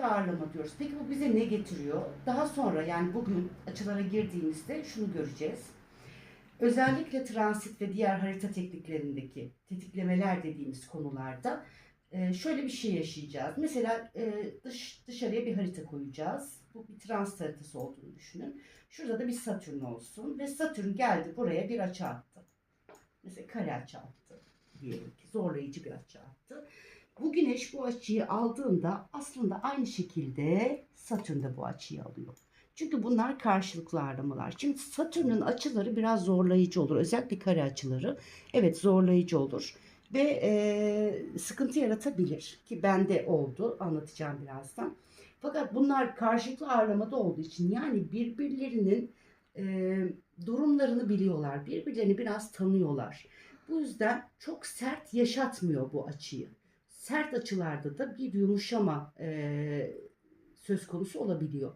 karşılıklı ağırlama diyoruz. Peki bu bize ne getiriyor? Daha sonra yani bugün açılara girdiğimizde şunu göreceğiz. Özellikle transit ve diğer harita tekniklerindeki tetiklemeler dediğimiz konularda e, şöyle bir şey yaşayacağız. Mesela e, dış dışarıya bir harita koyacağız. Bu bir transit haritası olduğunu düşünün. Şurada da bir Satürn olsun ve Satürn geldi buraya bir açı attı. Mesela kare açı attı diyelim ki zorlayıcı bir açı attı. Bu güneş bu açıyı aldığında aslında aynı şekilde Satürn de bu açıyı alıyor. Çünkü bunlar karşılıklı ağırlamalar. Şimdi Satürn'ün açıları biraz zorlayıcı olur. Özellikle kare açıları. Evet zorlayıcı olur. Ve e, sıkıntı yaratabilir. Ki bende oldu. Anlatacağım birazdan. Fakat bunlar karşılıklı ağırlamada olduğu için yani birbirlerinin e, durumlarını biliyorlar. Birbirlerini biraz tanıyorlar. Bu yüzden çok sert yaşatmıyor bu açıyı. Sert açılarda da bir yumuşama e, söz konusu olabiliyor.